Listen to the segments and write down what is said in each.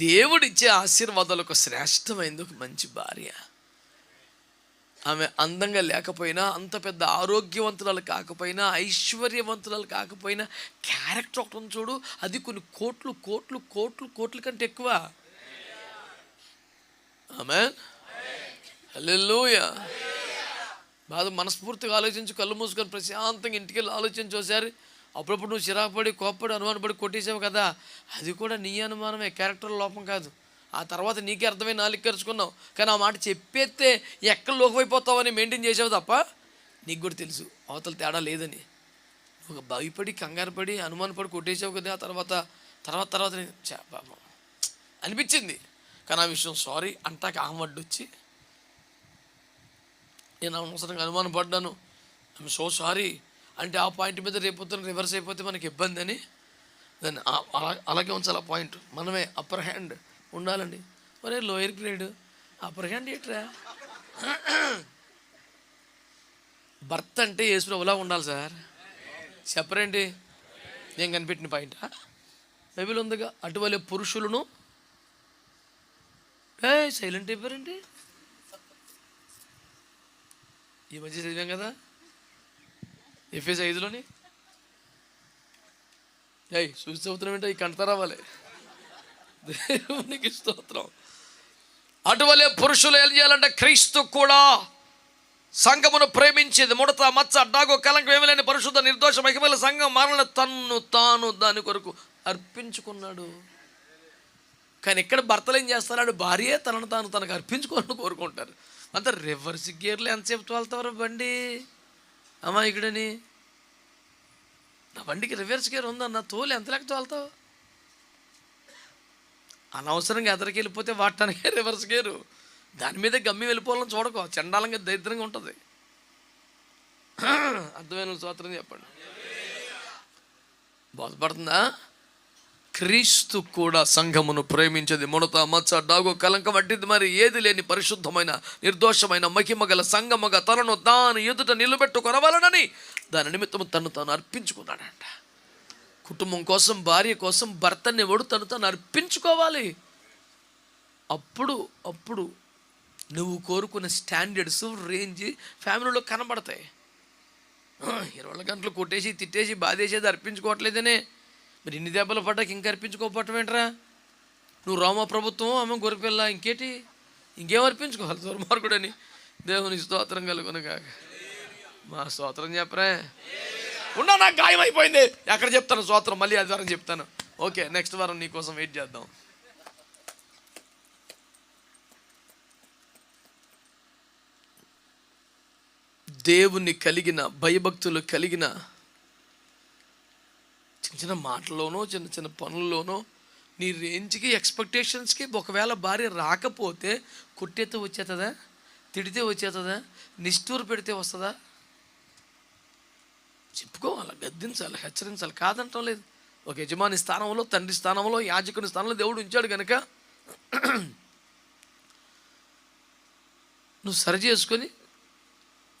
దేవుడిచ్చే ఆశీర్వాదాలు ఒక శ్రేష్టమైంది ఒక మంచి భార్య. ఆమె అందంగా లేకపోయినా అంత పెద్ద ఆరోగ్యవంతురాలు కాకపోయినా ఐశ్వర్యవంతురాలు కాకపోయినా క్యారెక్టర్ ఒకటి ఉంది చూడు అది కొన్ని కోట్లు కోట్లు కోట్లు కోట్ల కంటే ఎక్కువ. ఆమె హల్లెలూయా. బాధ మనస్ఫూర్తిగా ఆలోచించి కళ్ళు మూసుకొని ప్రశాంతంగా ఇంటికి వెళ్ళి ఆలోచించి ఒకసారి అప్పుడప్పుడు నువ్వు చిరాకుపడి కోప్పడి అనుమానపడి కొట్టేసావు కదా. అది కూడా నీ అనుమానమే క్యారెక్టర్ లోపం కాదు. ఆ తర్వాత నీకే అర్థమై నాలుగుకరుచుకున్నావు కానీ ఆ మాట చెప్పేస్తే ఎక్కడ లోకమైపోతావని మెయింటైన్ చేసావు తప్ప నీకు కూడా తెలుసు అవతల తేడా లేదని. నువ్వు భయపడి కంగారు పడి అనుమానపడి కొట్టేసావు కదా ఆ తర్వాత. తర్వాత తర్వాత నేను, అనిపించింది. కానీ ఆ విషయం సారీ అంటాక ఆమడ్డు వచ్చి నేను అనవసరంగా అనుమానపడ్డాను. ఐఎమ్ సో సారీ అంటే ఆ పాయింట్ మీద రేపొద్దున రివర్స్ అయిపోతే మనకి ఇబ్బంది అని. దాన్ని అలా- అలాగే ఉంచాలి ఆ పాయింట్. మనమే అప్పర్ హ్యాండ్ ఉండాలండి. మరే లోయర్ గ్రేడ్ అప్పర్ హ్యాండ్ ఏట్రా? భర్త అంటే యేసుప్రభులా ఉండాలి సార్. చెప్పరేంటి నేను కనిపెట్టిన పాయింట్? బైబిల్ ఉందిగా. అటువలే పురుషులను. ఏ సైలెంట్ అయిపోయారండి. ఈ మధ్య చదివాం కదా. ఎఫ్ఎస్ ఐదులోని? ఏయ్ చూసి ఏంటో? ఈ కంట రావాలి. దేవునికి స్తోత్రం. అటువలే పురుషులు ఏం చేయాలంటే క్రీస్తు కూడా సంఘమును ప్రేమించేది. ముడత మచ్చ అడ్డాగో కలంకం ఏమి లేని పరిశుద్ధ నిర్దోష మహిమల సంఘం మరణ తన్ను తాను దాని కొరకు అర్పించుకున్నాడు. కానీ ఇక్కడ భర్తలు ఏం చేస్తాడు భార్య తనను తాను తనకు అర్పించుకోవాలని కోరుకుంటారు. అంత రివర్స్ గేర్లు ఎంతసేపు తోలుతారు బండి. అమ్మా ఇక్కడని. నా బండికి రివర్స్ గేర్ ఉందన్న తోలు ఎంత లెక్క తోలుతావు? అనవసరంగా ఎదరికి వెళ్ళిపోతే వాడటానికే రివర్స్ గేరు దాని మీద గమ్మి వెళ్ళిపోవాలని చూడకో. చండాలంగా దరిద్రంగా ఉంటుంది. అర్థమైన సూత్రం చెప్పండి. బోధపడుతుందా? క్రీస్తు కూడా సంఘమును ప్రేమించేది. ముడత మచ్చ డాగు కలంకం వంటిది మరి ఏది లేని పరిశుద్ధమైన నిర్దోషమైన మహిమ గల సంగమగా తనను తాను ఎదుట నిలబెట్టుకొనవలనని దాని నిమిత్తం తను తాను అర్పించుకున్నాడంట. కుటుంబం కోసం భార్య కోసం భర్తని ఎవడు తను తను అర్పించుకోవాలి. అప్పుడు అప్పుడు నువ్వు కోరుకున్న స్టాండర్డ్స్ రేంజ్ ఫ్యామిలీలో కనబడతాయి. ఇరవై గంటలు కొట్టేసి తిట్టేసి బాధేసేది అర్పించుకోవట్లేదనే మరి ఇన్ని దెబ్బలు పడ్డాక ఇంకా అర్పించుకోకపోవటం ఏంట్రా? నువ్వు రోమ ప్రభుత్వం ఆమె గొర్రెపిల్ల ఇంకేటి? ఇంకేం అర్పించుకోవాలి దుర్మార్గుడని. దేవుని స్తోత్రం కాక మా స్తోత్రం చెప్పరా? ఉన్నా నాకు గాయం అయిపోయింది ఎక్కడ చెప్తాను? స్తోత్రం మళ్ళీ ఆదివారం చెప్తాను. ఓకే నెక్స్ట్ వారం నీకోసం వెయిట్ చేద్దాం. దేవుని కలిగిన భయభక్తులు కలిగిన చిన్న మాటల్లోనో చిన్న చిన్న పనుల్లోనో నీ రేంజ్కి ఎక్స్పెక్టేషన్స్కి ఒకవేళ భార్య రాకపోతే కొట్టేతే వచ్చేస్తుందా తిడితే వచ్చేస్తుందా నిష్ఠూరు పెడితే వస్తుందా? చెప్పుకోవాలి గద్దించాలి హెచ్చరించాలి. కాదంటం లేదు. ఒక యజమాని స్థానంలో తండ్రి స్థానంలో యాజకుని స్థానంలో దేవుడు ఉంచాడు కనుక నువ్వు సరి చేసుకొని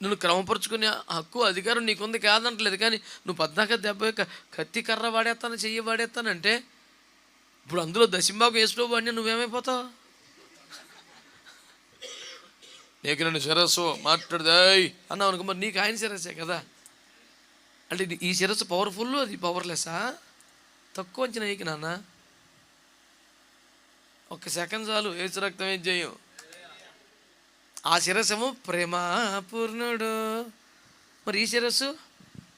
నువ్వు క్రమపరుచుకునే హక్కు అధికారం నీకుంది కాదంటలేదు. కానీ నువ్వు పద్నాక దెబ్బ కత్తి కర్ర వాడేస్తాను చెయ్యి వాడేస్తానంటే? ఇప్పుడు అందులో దశంబాబు వేసుకో వాడిని నువ్వేమైపోతావు? నీకు నన్ను శిరస్సు మాట్లాడదాయ్ అన్నావు అనుకో మరి నీకు ఆయన శిరస్సే కదా? అంటే ఈ శిరస్సు పవర్ఫుల్ అది పవర్లెస్సా తక్కువ అంచనా నీకు నాన్న. ఒక్క సెకండ్ చాలు ఏసు రక్తం ఏం చేయం? ఆ శిరసము ప్రేమాపూర్ణుడు. మరి ఈ శిరస్సు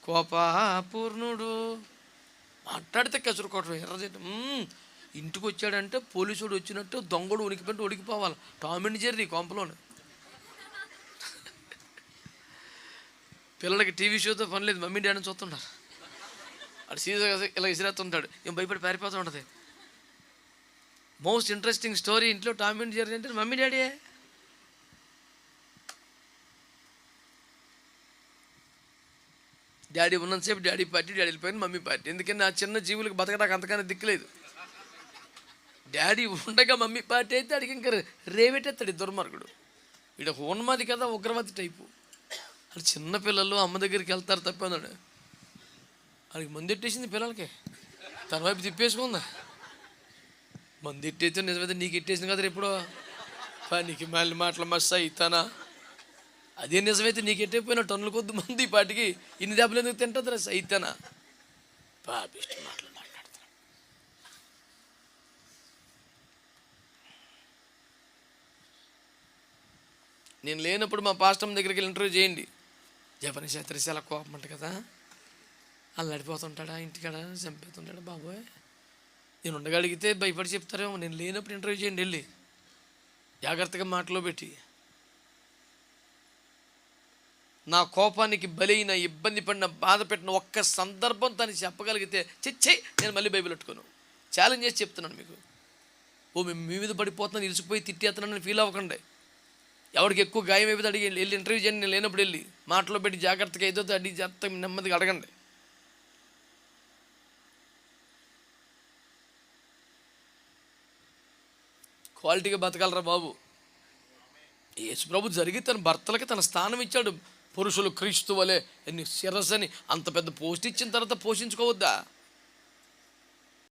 కోపాపూర్ణుడు. మాట్లాడితే కసురుకోవటం ఎర్రజెట్టు ఇంటికి వచ్చాడంటే పోలీసుడు వచ్చినట్టు దొంగడు ఉనికిపెట్టి ఉడికిపోవాలి టామ్ అండ్ జెర్రీ కొంపలోనే. పిల్లలకి టీవీ షోతో పని లేదు మమ్మీ డాడీని చూస్తుంటారు. అటు సీజన్ ఇలా ఇసిరేస్తుంటాడు ఏం భయపడి పారిపోతూ ఉంటుంది. మోస్ట్ ఇంట్రెస్టింగ్ స్టోరీ ఇంట్లో టామ్ అండ్ జెర్రీ అంటే మమ్మీ డాడీ డాడీ ఉన్నంతసేపు డాడీ పార్టీ డాడీ పైన మమ్మీ పార్టీ. ఎందుకంటే నా చిన్న జీవులకు బతకడానికి అంతకన్నా దిక్కులేదు డాడీ ఉండగా మమ్మీ పార్టీ అయితే అడిగి ఇంకా రేవేటెత్తాడు ఈ దుర్మార్గుడు. వీడు ఒక ఉన్మాది కదా ఉగ్రవాది టైపు. అది చిన్న పిల్లలు అమ్మ దగ్గరికి వెళ్తారు తప్పన్నాడు అడిగి మందెట్టేసింది పిల్లలకి? తన వైపు తిప్పేసుకుందా? మంది ఎట్టేస్తే నిజమైతే నీకు ఇట్టేసింది కదా ఎప్పుడో? పనికి మళ్ళీ మాటలు మస్తు అయితానా అదే నిజమైతే నీకు ఎట్టైపోయినా టన్నుల కొద్ది మంది ఈ పాటికి ఇన్ని దెబ్బలు ఎందుకు తింటుంది రా సైతానా పాపిష్టి మాటలు మాట్లాడుతున్నా నేను లేనప్పుడు మా పాస్టమ్ దగ్గరికి వెళ్ళి ఇంటర్వ్యూ చేయండి. జపని శాస్త్రి చాలా కోపం అంట కదా. అల్లాడిపోతుంటాడా ఇంటికాడ? చంపేస్తుంటాడా బాబోయ్? నేను ఉండగలిగితే భయపడి చెప్తారేమో. నేను లేనప్పుడు ఇంటర్వ్యూ చేయండి వెళ్ళి. జాగ్రత్తగా మాటలో పెట్టి. నా కోపానికి బలైన ఇబ్బంది పడిన బాధ పెట్టిన ఒక్క సందర్భం తను చెప్పగలిగితే చిచ్చే నేను మళ్ళీ బైబిల్ పెట్టుకోను. ఛాలెంజ్ చేసి చెప్తున్నాను మీకు. ఓ మేము మీ మీద పడిపోతున్నాను ఇరిసిపోయి తిట్టేస్తున్నానని ఫీల్ అవ్వకండి. ఎవరికి ఎక్కువ గాయం అయిపోతే అడిగి వెళ్ళి ఇంటర్వ్యూ చేయండి నేను లేనప్పుడు వెళ్ళి మాటలో పెట్టి జాగ్రత్తగా ఏదో అడిగి జాగ్రత్తగా నెమ్మదిగా అడగండి. క్వాలిటీగా బతకాలరా బాబు. యేసు ప్రభు జరిగి తన భర్తలకి తన స్థానం ఇచ్చాడు. పురుషులు క్రీస్తు వలె ఎన్ని శిరస్సని అంత పెద్ద పోస్ట్ ఇచ్చిన తర్వాత పోషించుకోవద్దా?